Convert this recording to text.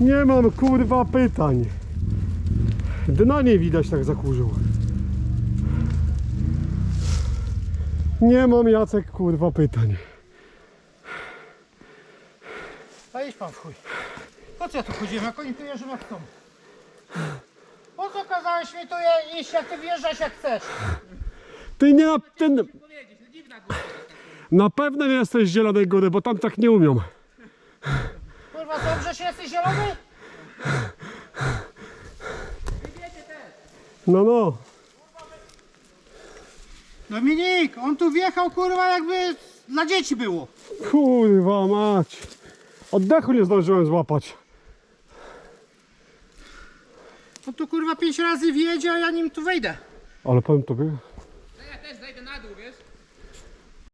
Nie mam kurwa pytań. Dna nie widać tak zakurzył. Nie mam Jacek kurwa pytań. A idź pan w chuj. Po co ja tu chodziłem, jak oni tu jeżdżą jak chcą? Po co kazałeś mi tu je- iść, jak ty wjeżdżasz jak chcesz? Ty nie na, ty, na pewno nie jesteś z Zielonej Góry, bo tam tak nie umią. Się jesteś zielony? No no. Dominik, on tu wjechał kurwa jakby dla dzieci było. Kurwa mać. Oddechu nie zdążyłem złapać. On tu kurwa pięć razy wjedzie, a ja nim tu wejdę. Ale powiem tobie, Ja też zejdę na dół, wiesz?